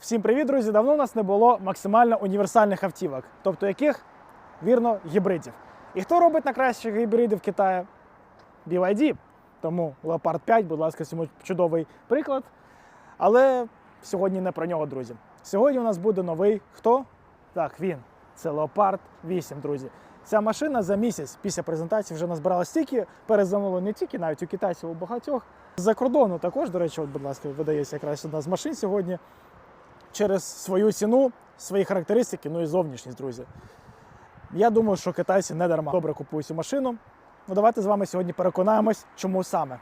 Всім привіт, друзі! Давно у нас не було максимально універсальних автівок, тобто яких вірно гібридів. І хто робить найкращі гібриди в Китаї? BYD. Тому Leopard 5, будь ласка, цьому чудовий приклад. Але сьогодні не про нього, друзі. Сьогодні у нас буде новий хто? Так, він. Це Leopard 8, друзі. Ця машина за місяць після презентації вже назбирала стільки перезамовлень не тільки навіть у китайців, у багатьох. З-за кордону також, до речі, от, будь ласка, видається якраз одна з машин сьогодні через свою ціну, свої характеристики, ну і зовнішність, друзі. Я думаю, що китайці не дарма добре купують цю машину. Ну давайте з вами сьогодні переконаємось, чому саме.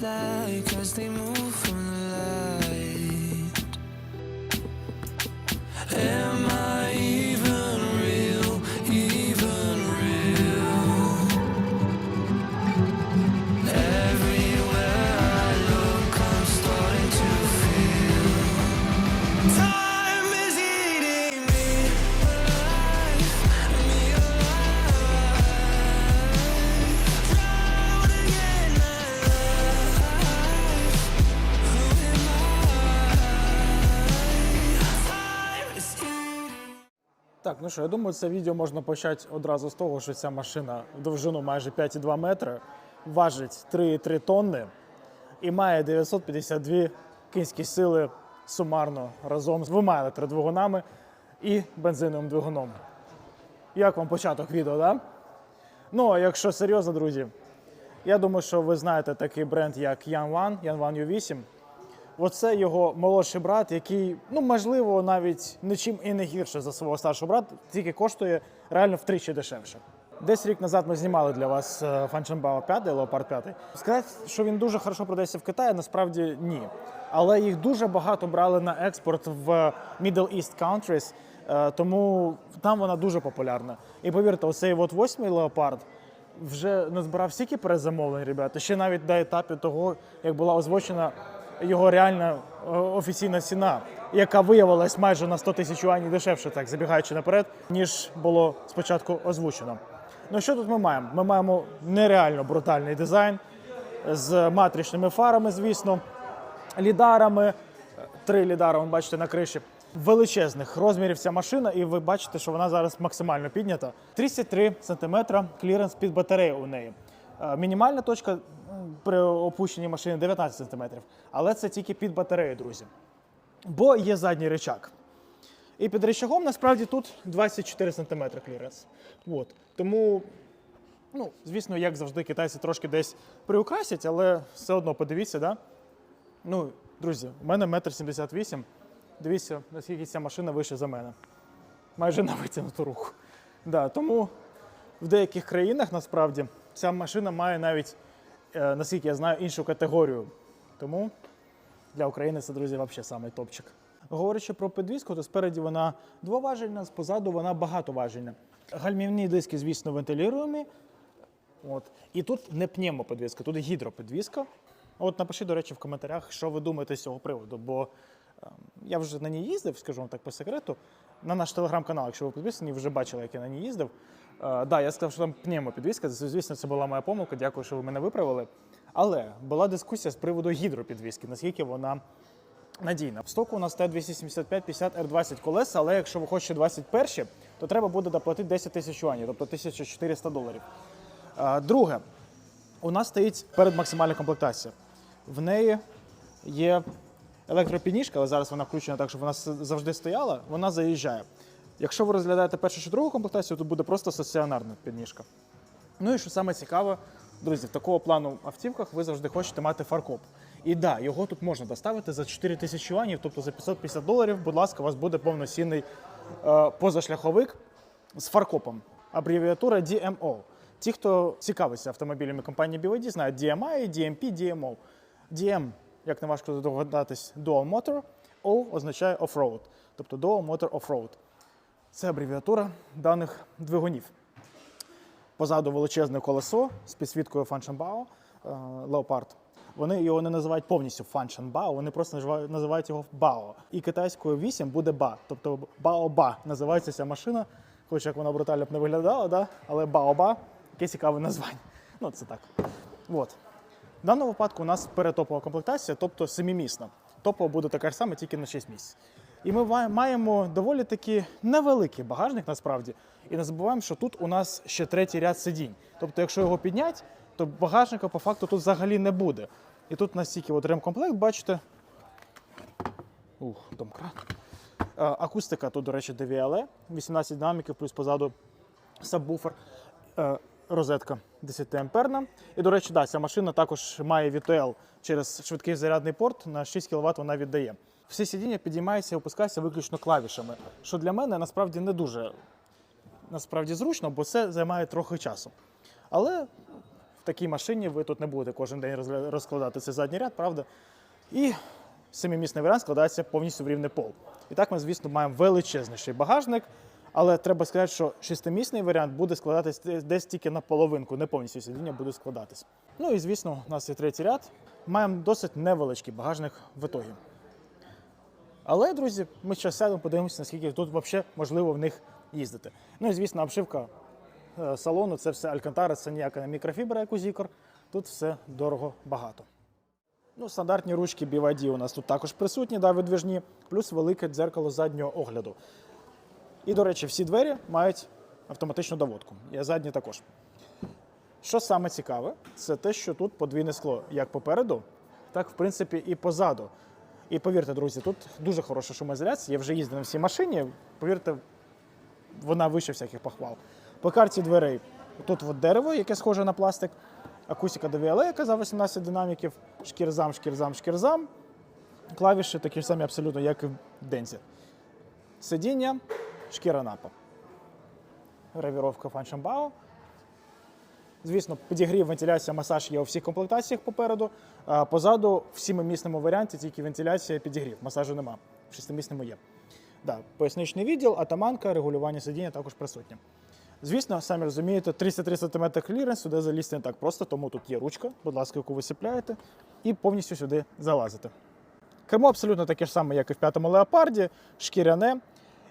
Black as they move from ну що, я думаю, це відео можна почати одразу з того, що ця машина в довжину майже 5,2 метри, важить 3,3 тонни і має 952 кінські сили сумарно разом з двома електродвигунами і бензиновим двигуном. Як вам початок відео, да? Ну, а якщо серйозно, друзі, я думаю, що ви знаєте такий бренд, як Yanwan, Yanwan U8. Оце його молодший брат, який, ну можливо, навіть нічим і не гірше за свого старшого брата, тільки коштує реально втричі дешевше. Десь рік назад ми знімали для вас е, Фанченбао 5, Leopard 5. Сказати, що він дуже хорошо продається в Китаї, насправді ні. Але їх дуже багато брали на експорт в Middle East countries, е, тому там вона дуже популярна. І повірте, оцей от восьмий Leopard вже назбирав стільки перезамовлень, ребята, ще навіть на етапі того, як була озвучена його реальна офіційна ціна, яка виявилась майже на 100 тисяч юанів дешевше, так забігаючи наперед, ніж було спочатку озвучено. Ну що тут ми маємо? Ми маємо нереально брутальний дизайн з матричними фарами, звісно, лідарами. Три лідара, ви бачите, на криші. Величезних розмірів ця машина, і ви бачите, що вона зараз максимально піднята. 33 см кліренс під батарею у неї. Е, Мінімальна точка при опущенні машини 19 см. Але це тільки під батарею, друзі. Бо є задній рычаг. І під рычагом насправді тут 24 см кліренс. От. Тому, ну, звісно, як завжди, китайці трошки десь приукрасять, але все одно подивіться, да? Ну, друзі, у мене метр 78. Дивіться, наскільки ця машина вище за мене. Майже на витягнуту руку. Да, тому в деяких країнах насправді ця машина має навіть, е, наскільки я знаю, іншу категорію. Тому для України це, друзі, взагалі самий топчик. Говорячи про підвіску, то спереді вона двоважельна, позаду вона багатоважельна. Гальмівні диски, звісно, вентилюємі. От. І тут не пневмоподвіска, тут гідроподвіска. От напишіть, до речі, в коментарях, що ви думаєте з цього приводу, бо ем, я вже на ній їздив, скажу вам так по секрету. На наш телеграм-канал, якщо ви підписані, вже бачили, як я на ній їздив. Е, да, я сказав, що там пневмопідвіска. Це, Звісно, це була моя помилка. Дякую, що ви мене виправили. Але була дискусія з приводу гідропідвіски, наскільки вона надійна. В стоку у нас Т-275-50 R20 колеса, але якщо ви хочете 21, то треба буде доплатити 10 тисяч юанів, тобто 1400 доларів. Е, Друге, у нас стоїть перед максимальна комплектація. В неї є електропідніжка, але зараз вона включена так, щоб вона завжди стояла, вона заїжджає. Якщо ви розглядаєте першу чи другу комплектацію, то буде просто стаціонарна підніжка. Ну і що саме цікаве, друзі, в такого плану автівках ви завжди хочете мати фаркоп. І да, його тут можна доставити за 4 тисячі юанів, тобто за 550 доларів, будь ласка, у вас буде повноцінний е, позашляховик з фаркопом. Абревіатура DMO. Ті, хто цікавиться автомобілями компанії BYD, знають DMI, DMP, DMO. DM, як не важко здогадатись, Dual Motor, O означає Off-Road, тобто Dual Motor Off-Road. Це абревіатура даних двигунів. Позаду величезне колесо з підсвіткою Фаншамбао Leopard. вони його не називають повністю BAO, вони просто називають, його BAO. І китайською 8 буде BA, тобто BAO-BA називається ця машина, хоч як вона брутально б не виглядала, да? але BAO-BA, яке цікаве названня. Ну, це так. От. В даному випадку у нас перетопова комплектація, тобто семимісна. Топова буде така ж сама, тільки на 6 місць. І ми маємо доволі таки невеликий багажник насправді. І не забуваємо, що тут у нас ще третій ряд сидінь. Тобто, якщо його підняти, то багажника по факту тут взагалі не буде. І тут настільки от ремкомплект, бачите. Ух, домкрат. Акустика тут, до речі, DVLE, 18 динаміків, плюс позаду сабвуфер. Розетка 10 амперна. І, до речі, да, ця машина також має VTL через швидкий зарядний порт на 6 кВт вона віддає. Всі сидіння підіймаються і опускаються виключно клавішами, що для мене насправді не дуже насправді зручно, бо це займає трохи часу. Але в такій машині ви тут не будете кожен день розкладати цей задній ряд, правда? І семимісний варіант складається повністю в рівний пол. І так ми, звісно, маємо величезніший багажник, але треба сказати, що шестимісний варіант буде складатись десь- десь тільки на половинку, не повністю сидіння буде складатись. Ну і звісно, у нас є третій ряд. Маємо досить невеличкий багажник в ітогі. Але, друзі, ми зараз сядемо, подивимося, наскільки тут взагалі можливо в них їздити. Ну і звісно, обшивка е, салону це все Алькантара, це ніяка не мікрофібра, як у Зікор. Тут все дорого багато. Ну, стандартні ручки BYD у нас тут також присутні, да, видвижні, плюс велике дзеркало заднього огляду. І, до речі, всі двері мають автоматичну доводку. І задні також. Що саме цікаве, це те, що тут подвійне скло як попереду, так в принципі і позаду. І повірте, друзі, тут дуже хороша шумоізоляція. Я вже їздив на всій машині. Повірте, вона вище всяких похвал. По карті дверей тут от дерево, яке схоже на пластик, акустика DVLA, яка за 18 динаміків, шкірзам, шкірзам, шкірзам. Клавіші такі ж самі абсолютно, як і в Дензі. Сидіння, шкіра напа. Гравіровка фаншамбао. Звісно, підігрів, вентиляція, масаж є у всіх комплектаціях попереду. А позаду в сімимісному варіанті тільки вентиляція, підігрів. Масажу нема. В шестимісному є. Да, поясничний відділ, атаманка, регулювання сидіння також присутнє. Звісно, самі розумієте, 303 см кліренс сюди залізти не так просто, тому тут є ручка, будь ласка, яку ви сіпляєте, і повністю сюди залазите. Кермо абсолютно таке ж саме, як і в п'ятому леопарді, шкіряне.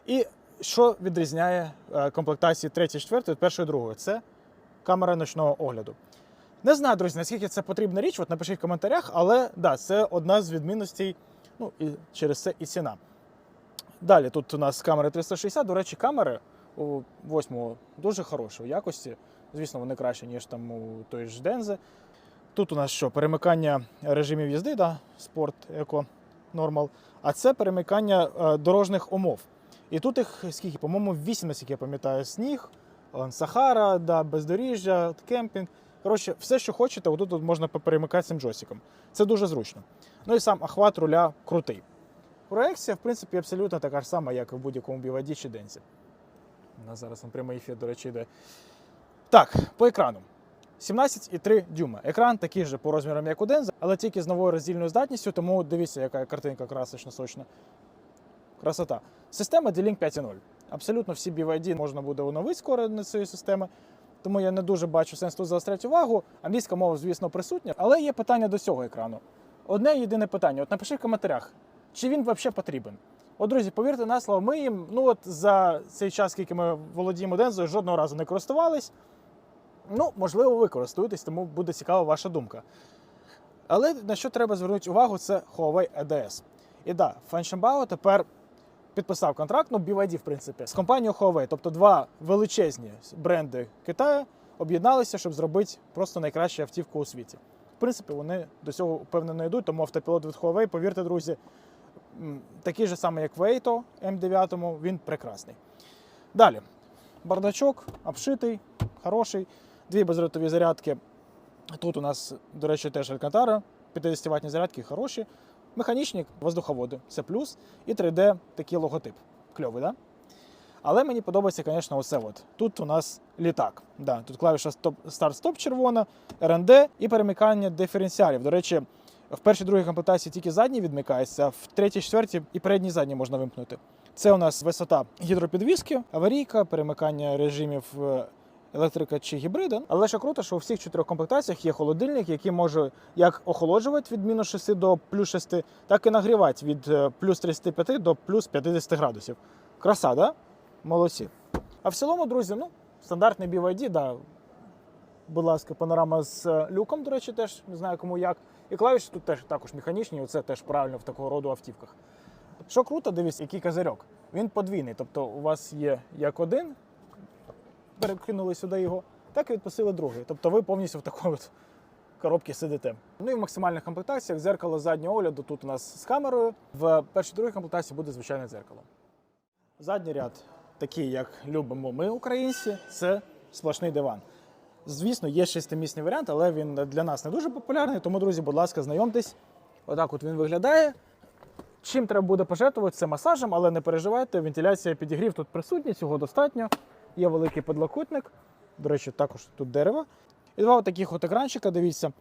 І що відрізняє е, комплектації 3 4 від першої і другої? Це камера ночного огляду. Не знаю, друзі, наскільки це потрібна річ, от напишіть в коментарях, але да, це одна з відмінностей, ну і через це і ціна. Далі тут у нас камери 360. До речі, камери у восьмого дуже хорошої якості. Звісно, вони краще, ніж там у той ж Дензе. Тут у нас що? Перемикання режимів їзди, да? спорт, еко, нормал. А це перемикання е, дорожніх умов. І тут їх скільки, по-моєму, 8, наскільки я пам'ятаю, сніг, Сахара, да, бездоріжжя, кемпінг. Коротше, все, що хочете, отут тут можна перемикати цим джойстиком. Це дуже зручно. Ну і сам охват руля крутий. Проекція, в принципі, абсолютно така ж сама, як і в будь-якому BYD чи Денсі. У нас зараз на прямий ефір, до речі, йде. Так, по екрану. 17,3 дюйма. Екран такий же по розмірам, як у Денза, але тільки з новою роздільною здатністю, тому дивіться, яка картинка красочна, сочна. Красота. Система D-Link 5.0. Абсолютно всі BYD можна буде оновити скоро на цієї системи. Тому я не дуже бачу сенс тут заостряти увагу. Англійська мова, звісно, присутня, але є питання до цього екрану. Одне єдине питання: от напиши в коментарях, чи він взагалі потрібен. От, друзі, повірте на слово, ми їм ну от за цей час, скільки ми володіємо Дензою, жодного разу не користувались. Ну, можливо, ви користуєтесь, тому буде цікава ваша думка. Але на що треба звернути увагу, це Huawei EDS. І да, Фаншенбао тепер підписав контракт, ну, BYD, в принципі, з компанією Huawei. Тобто два величезні бренди Китаю об'єдналися, щоб зробити просто найкращу автівку у світі. В принципі, вони до цього впевнено йдуть, тому автопілот від Huawei, повірте, друзі, такий же самий, як в Eito M9, він прекрасний. Далі. Бардачок обшитий, хороший, дві безротові зарядки. Тут у нас, до речі, теж Алькантара, 50 ватні зарядки хороші. Механічні воздуховоди, це плюс. І 3D такий логотип. Кльовий, да? Але мені подобається, звісно, оце от. Тут у нас літак. Да, тут клавіша старт-стоп червона, РНД і перемикання диференціалів. До речі, в першій другій комплектації тільки задній відмикається, а в третій, четвертій і передній задній можна вимкнути. Це у нас висота гідропідвіски, аварійка, перемикання режимів е, електрика чи гібрида. Але ще круто, що у всіх чотирьох комплектаціях є холодильник, який може як охолоджувати від мінус 6 до плюс 6, так і нагрівати від е, плюс 35 до плюс 50 градусів. Краса, да? Молодці. А в цілому, друзі, ну, стандартний BYD, да. Будь ласка, панорама з е, люком, до речі, теж не знаю кому як. І клавіші тут теж також механічні, оце теж правильно в такого роду автівках. Що круто, дивись, який козирьок. Він подвійний. Тобто у вас є як один, перекинули сюди його, так і відпустили другий. Тобто ви повністю в такій от коробці сидите. Ну і в максимальних комплектаціях зеркало заднього огляду тут у нас з камерою. В першій другій комплектації буде звичайне дзеркало. Задній ряд, такий, як любимо ми, українці, це сплошний диван. Звісно, є шестимісний варіант, але він для нас не дуже популярний. Тому, друзі, будь ласка, знайомтесь. Отак от він виглядає. Чим треба буде пожертвувати, це масажем, але не переживайте, вентиляція підігрів тут присутні, цього достатньо. Є великий подлокотник. До речі, також тут дерево. І два таких от екранчика, дивіться.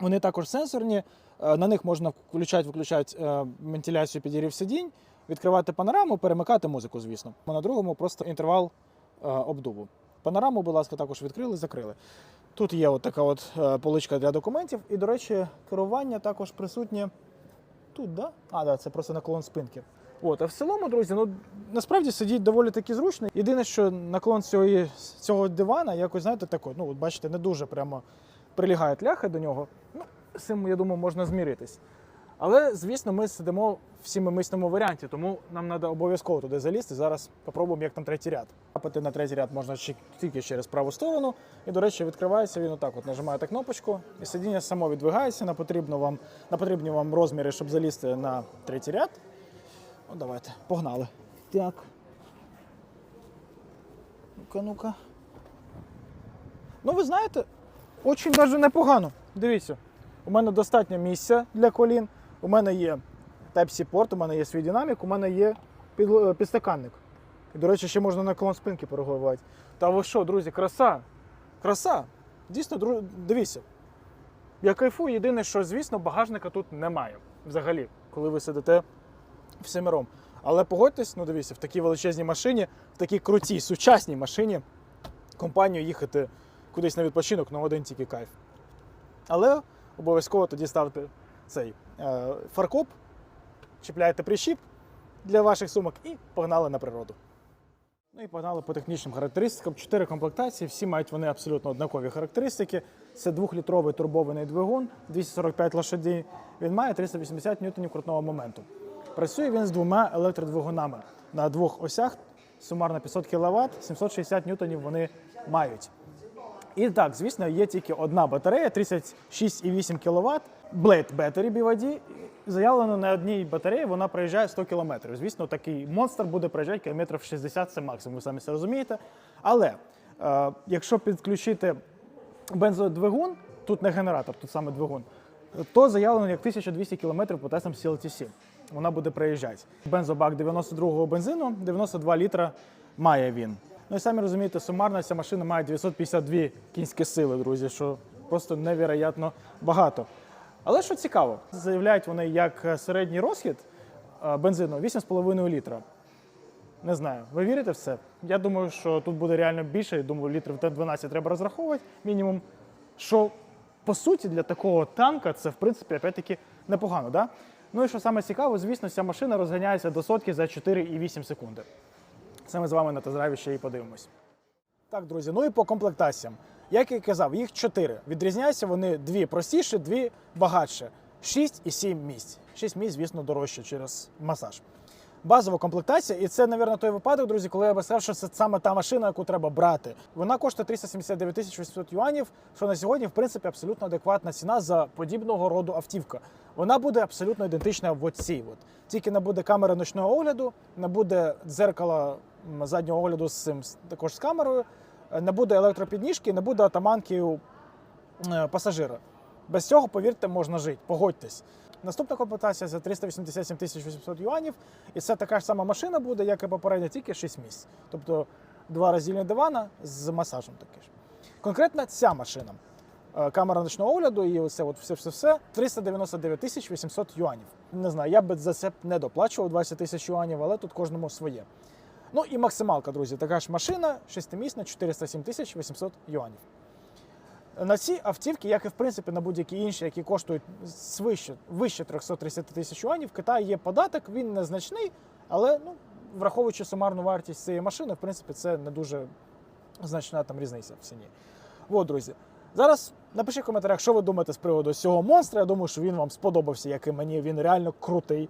Вони також сенсорні. Е, На них можна включати, виключати е, вентиляцію підігрів сидінь, відкривати панораму, перемикати музику, звісно. На другому просто інтервал е, обдуву. Панораму, будь ласка, також відкрили, закрили. Тут є от така от поличка для документів. І, до речі, керування також присутнє тут, да? А, да, це просто наклон спинки. От, а в цілому, друзі, ну насправді сидіть доволі таки зручно. Єдине, що наклон цього, цього дивана, якось, знаєте, такий, ну, от бачите, не дуже прямо прилягають ляхи до нього. Ну, з цим, я думаю, можна зміритись. Але, звісно, ми сидимо в сімимисному варіанті, тому нам треба обов'язково туди залізти. Зараз попробуємо, як там третій ряд. Трапити на третій ряд можна тільки через праву сторону. І, до речі, відкривається він отак. От нажимаєте кнопочку, і сидіння само відвигається на, потрібно вам, на потрібні вам розміри, щоб залізти на третій ряд. Ну, давайте, погнали. Так. Ну-ка, ну-ка. Ну, ви знаєте, очень даже непогано. Дивіться, у мене достатньо місця для колін. У мене є Type-C порт, у мене є свій динамік, у мене є під, підстаканник. І, до речі, ще можна наклон спинки переговорити. Та ви що, друзі, краса! Краса! Дійсно, дру... дивіться. Я кайфую, єдине, що, звісно, багажника тут немає. Взагалі, коли ви сидите всемиром. Але погодьтесь, ну дивіться, в такій величезній машині, в такій крутій, сучасній машині компанію їхати кудись на відпочинок, ну один тільки кайф. Але обов'язково тоді ставте цей е, фаркоп, чіпляєте прищіп для ваших сумок і погнали на природу. Ну і погнали по технічним характеристикам. Чотири комплектації, всі мають вони абсолютно однакові характеристики. Це двохлітровий турбований двигун, 245 лошадей. Він має 380 ньютонів крутного моменту. Працює він з двома електродвигунами на двох осях, сумарно 500 кВт, 760 ньютонів вони мають. І так, звісно, є тільки одна батарея 36,8 кВт. Blade Battery BYD. Заявлено на одній батареї вона проїжджає 100 км. Звісно, такий монстр буде проїжджати кілометрів 60, це максимум, ви самі це розумієте. Але е, якщо підключити бензодвигун, тут не генератор, тут саме двигун, то заявлено як 1200 км по тестам CLTC. Вона буде проїжджати. Бензобак 92-го бензину, 92 літра має він. Ну і самі розумієте, сумарно ця машина має 952 кінські сили, друзі, що просто невероятно багато. Але що цікаво, заявляють вони як середній розхід е, бензину 8,5 літра. Не знаю, ви вірите в це? Я думаю, що тут буде реально більше. Я думаю, літрів 12 треба розраховувати мінімум. Що по суті для такого танка це в принципі опять-таки непогано. Да? Ну і що саме цікаво, звісно, ця машина розганяється до сотки за 4,8 секунди. Це ми з вами на тест-драйві ще і подивимось. Так, друзі, ну і по комплектаціям. Як я казав, їх чотири. Відрізняються вони дві простіші, дві багатші. 6 і 7 місць. 6 місць, звісно, дорожче через масаж. Базова комплектація, і це, мабуть, той випадок, друзі, коли я би сказав, що це саме та машина, яку треба брати. Вона коштує 379 тисяч 800 юанів, що на сьогодні, в принципі, абсолютно адекватна ціна за подібного роду автівка. Вона буде абсолютно ідентична в оцій. От. Тільки не буде камери ночного огляду, не буде дзеркала заднього огляду з цим також з камерою, е, не буде електропідніжки, не буде атаманки у е, пасажира. Без цього, повірте, можна жити, погодьтесь. Наступна комплектація за 387 тисяч 800 юанів, і це така ж сама машина буде, як і попередня, тільки 6 місць. Тобто два роздільні дивана з масажем таки ж. Конкретно ця машина. Е, Камера ночного огляду і оце от все-все-все 399 тисяч 800 юанів. Не знаю, я би за це не доплачував 20 тисяч юанів, але тут кожному своє. Ну і максималка, друзі, така ж машина, шестимісна, 407 тисяч 800 юанів. На ці автівки, як і в принципі на будь-які інші, які коштують свище, вище 330 тисяч юанів, в Китаї є податок, він незначний, але ну, враховуючи сумарну вартість цієї машини, в принципі, це не дуже значна там різниця в ціні. От, друзі. Зараз напишіть в коментарях, що ви думаєте з приводу цього монстра. Я думаю, що він вам сподобався, як і мені. Він реально крутий.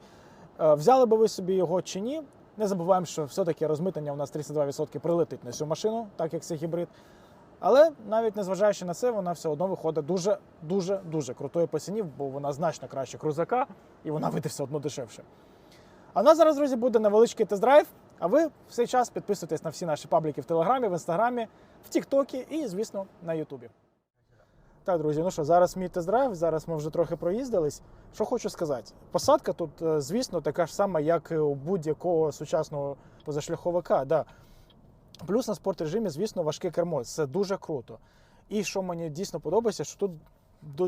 Е, Взяли би ви собі його чи ні? Не забуваємо, що все-таки розмитнення у нас 32% прилетить на цю машину, так як це гібрид. Але навіть незважаючи на це, вона все одно виходить дуже, дуже, дуже крутою по ціні, бо вона значно краще крузака і вона вийде все одно дешевше. А в нас зараз, друзі, буде невеличкий тест-драйв. А ви в цей час підписуйтесь на всі наші пабліки в Телеграмі, в Інстаграмі, в Тіктокі і, звісно, на Ютубі. Так, друзі, ну що, зараз мій тест-драйв, зараз ми вже трохи проїздились. Що хочу сказати, посадка тут, е, звісно, така ж сама, як у будь-якого сучасного позашляховика. Да. Плюс на спорт режимі, звісно, важке кермо. Це дуже круто. І що мені дійсно подобається, що тут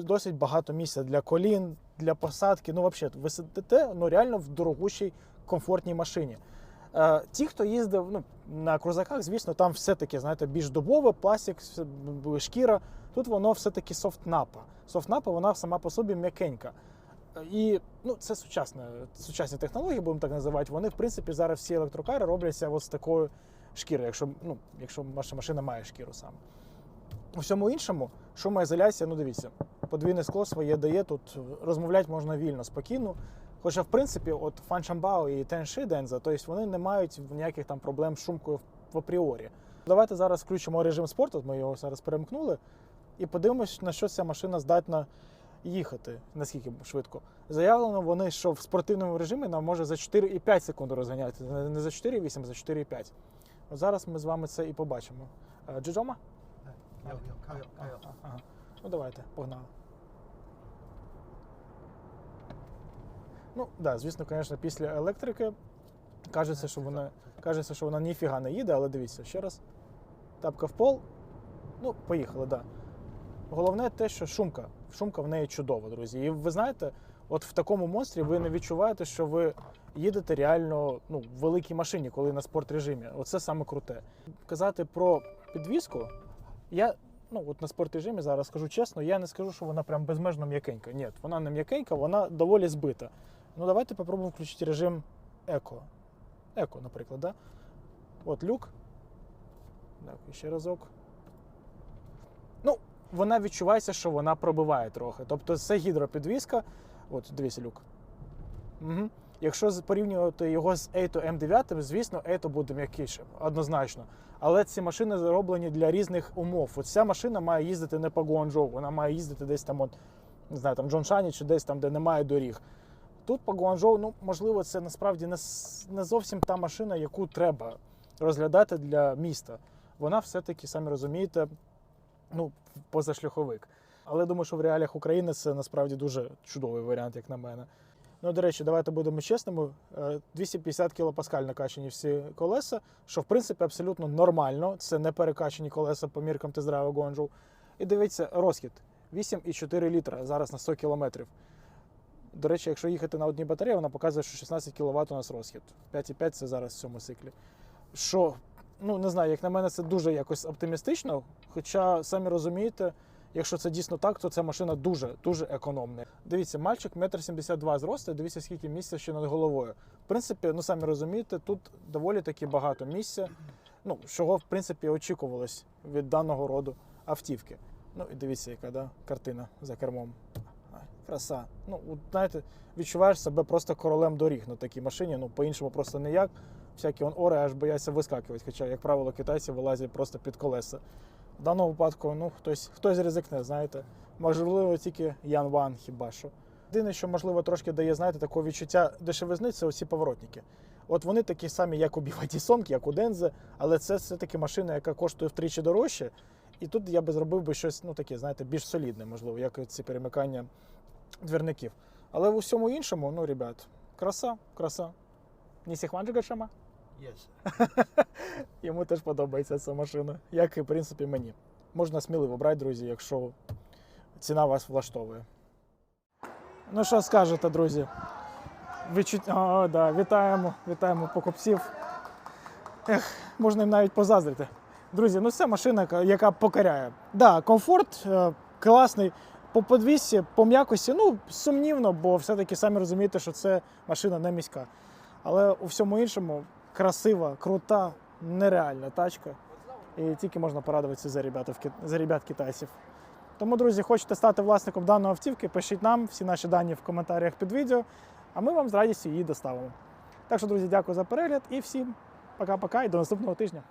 досить багато місця для колін, для посадки. Ну, взагалі, ви сидите ну, реально в дорогущій, комфортній машині. Е, ті, хто їздив ну, на крузаках, звісно, там все-таки, знаєте, більш дубове, пластик, шкіра. Тут воно все-таки софтнапа. Софтнапа, вона сама по собі м'якенька. І ну, це сучасне, сучасні технології, будемо так називати. Вони, в принципі, зараз всі електрокари робляться от з такою шкірою, якщо, ну, якщо ваша машина має шкіру саме. У всьому іншому, шумоізоляція, ну дивіться, подвійне скло своє дає, тут розмовляти можна вільно, спокійно. Хоча, в принципі, от Фаншамбао і Тенши Денза, тобто вони не мають ніяких там проблем з шумкою в апріорі. Давайте зараз включимо режим спорту, ми його зараз перемкнули, і подивимось, на що ця машина здатна їхати, наскільки швидко. Заявлено вони, що в спортивному режимі нам може за 4,5 секунд розганяти. Не за 4,8, а за 4,5. От зараз ми з вами це і побачимо. Е, Джиджома? Ну давайте, погнали. Ну, так, да, звісно, звісно, після електрики кажеться, що вона кажеться, що вона ніфіга не їде, але дивіться, ще раз. Тапка в пол. Ну, поїхали, так. Да. Головне те, що шумка. Шумка в неї чудова, друзі. І ви знаєте, от в такому монстрі ви не відчуваєте, що ви їдете реально ну, в великій машині, коли на спорт режимі. Оце саме круте. Казати про підвіску, я ну от на спорт режимі зараз скажу чесно, я не скажу, що вона прям безмежно м'якенька. Ні, вона не м'якенька, вона доволі збита. Ну давайте попробуємо включити режим еко. Еко, наприклад, да? От люк. Так, ще разок. Ну, вона відчувається, що вона пробиває трохи. Тобто це гідропідвізка. От, дивіться, люк. Угу. Якщо порівнювати його з Ейто М9, звісно, Ейто буде м'якішим, однозначно. Але ці машини зроблені для різних умов. От ця машина має їздити не по Гуанчжоу, вона має їздити десь там, от, не знаю, там Джоншані чи десь там, де немає доріг. Тут по Гуанчжоу, ну, можливо, це насправді не, не зовсім та машина, яку треба розглядати для міста. Вона все-таки, самі розумієте, ну, позашляховик. Але думаю, що в реаліях України це насправді дуже чудовий варіант, як на мене. Ну, до речі, давайте будемо чесними. Е, 250 кілопаскаль накачані всі колеса, що в принципі абсолютно нормально. Це не перекачані колеса по міркам тест-драйву Гуанчжоу. І дивіться, розхід 8,4 літра зараз на 100 кілометрів. До речі, якщо їхати на одній батареї, вона показує, що 16 кВт у нас розхід. 5,5 це зараз в цьому циклі. Що, ну не знаю, як на мене, це дуже якось оптимістично. Хоча, самі розумієте, якщо це дійсно так, то ця машина дуже дуже економна. Дивіться, мальчик 1,72 м зросту, дивіться, скільки місця ще над головою. В принципі, ну самі розумієте, тут доволі таки багато місця. Ну, чого в принципі очікувалось від даного роду автівки. Ну і дивіться, яка да, картина за кермом. Краса. Ну, знаєте, відчуваєш себе просто королем доріг на такій машині. Ну, по-іншому просто ніяк. Всякі он ори аж бояться вискакувати. Хоча, як правило, китайці вилазять просто під колеса. В даному випадку, ну, хтось, хтось ризикне, знаєте. Можливо, тільки Ян Ван хіба що. Єдине, що можливо трошки дає, знаєте, такого відчуття дешевизни, це оці поворотники. От вони такі самі, як у Song, як у Дензе, але це все-таки машина, яка коштує втричі дорожче. І тут я би зробив би щось, ну таке, знаєте, більш солідне, можливо, як ці перемикання двірників. Але в усьому іншому, ну, ребят, краса, краса. Нісіхванджига шама. Yes. Йому теж подобається ця машина, як і в принципі мені. Можна сміливо брати, друзі, якщо ціна вас влаштовує. Ну що скажете, друзі? Відчут... О, да. Вітаємо, вітаємо покупців. Ех, можна їм навіть позаздрити. Друзі, ну це машина, яка- покоряє. Да, комфорт е, класний. По подвісці, по м'якості, ну, сумнівно, бо все-таки самі розумієте, що це машина не міська. Але у всьому іншому красива, крута, нереальна тачка. І тільки можна порадуватися за ребят, за ребят китайців. Тому, друзі, хочете стати власником даної автівки, пишіть нам всі наші дані в коментарях під відео, а ми вам з радістю її доставимо. Так що, друзі, дякую за перегляд і всім пока-пока і до наступного тижня.